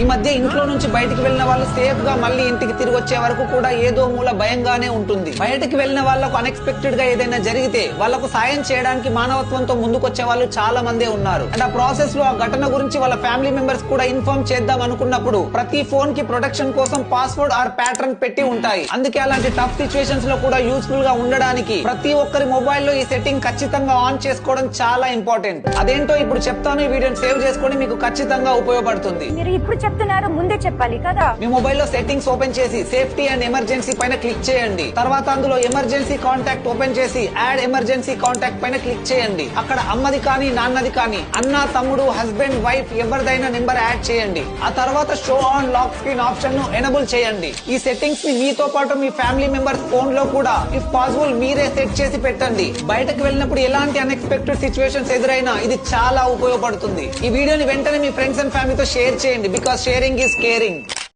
ఈ మధ్య ఇంట్లో నుంచి బయటికి వెళ్ళిన వాళ్ళు సేఫ్గా మళ్ళీ ఇంటికి తిరిగి వచ్చే వరకు కూడా ఏదో మూల భయంగానే ఉంటుంది. బయటికి వెళ్ళిన వాళ్ళకు అన్ఎక్స్పెక్టెడ్గా ఏదైనా జరిగితే వాళ్ళకు సాయం చేయడానికి మానవత్వంతో ముందుకొచ్చే వాళ్ళు చాలా మందే ఉన్నారు. అండ్ ఆ ప్రాసెస్లో ఆ ఘటన గురించి వాళ్ళ ఫ్యామిలీ మెంబర్స్ కూడా ఇన్ఫార్మ్ చేద్దాం అనుకున్నప్పుడు ప్రతి ఫోన్కి ప్రొటెక్షన్ కోసం పాస్వర్డ్ ఆర్ ప్యాటర్న్ పెట్టి ఉంటాయి. అందుకే అలాంటి టఫ్ సిచ్యువేషన్స్లో కూడా యూస్ఫుల్గా ఉండడానికి ప్రతి ఒక్కరి మొబైల్లో ఈ సెట్టింగ్ ఖచ్చితంగా ఆన్ చేసుకోవడం చాలా ఇంపార్టెంట్ అదేంటో ఇప్పుడు చెప్తాను ఈ వీడియోని సేవ్ చేసుకొని మీకు ఖచ్చితంగా ఉపయోగపడుతుంది. మీరు ఇప్పుడు చెప్తున్నారు ముందే చెప్పాలి కదా? మీ మొబైల్లో సెట్టింగ్స్ ఓపెన్ చేసి సేఫ్టీ అండ్ ఎమర్జెన్సీ పైన క్లిక్ చేయండి. తర్వాత అందులో ఎమర్జెన్సీ కాంటాక్ట్ ఓపెన్ చేసి యాడ్ ఎమర్జెన్సీ కాంటాక్ట్ పైన క్లిక్ చేయండి. అక్కడ అమ్మది కానీ నాన్నది కానీ అన్న తమ్ముడు హస్బెండ్ వైఫ్ ఎవరిదైనా నెంబర్ యాడ్ చేయండి. ఆ తర్వాత షో ఆన్ లాక్ స్క్రీన్ ఆప్షన్ను ఎనబుల్ చేయండి. ఈ సెట్టింగ్స్ని మీతో పాటు మీ ఫ్యామిలీ మెంబర్స్ ఫోన్లో కూడా ఇఫ్ పాసిబుల్ మీరే సెట్ చేసి పెట్టండి. బయటకు వెళ్ళినప్పుడు ఎలాంటి అన్ఎక్స్పెక్టెడ్ సిచ్యువేషన్స్ ఎదురైనా ఇది చాలా ఉపయోగపడుతుంది. ఈ వీడియోని వెంటనే మీ ఫ్రెండ్స్ అండ్ ఫ్యామిలీతో షేర్ చేయండి బికాస్ sharing is caring.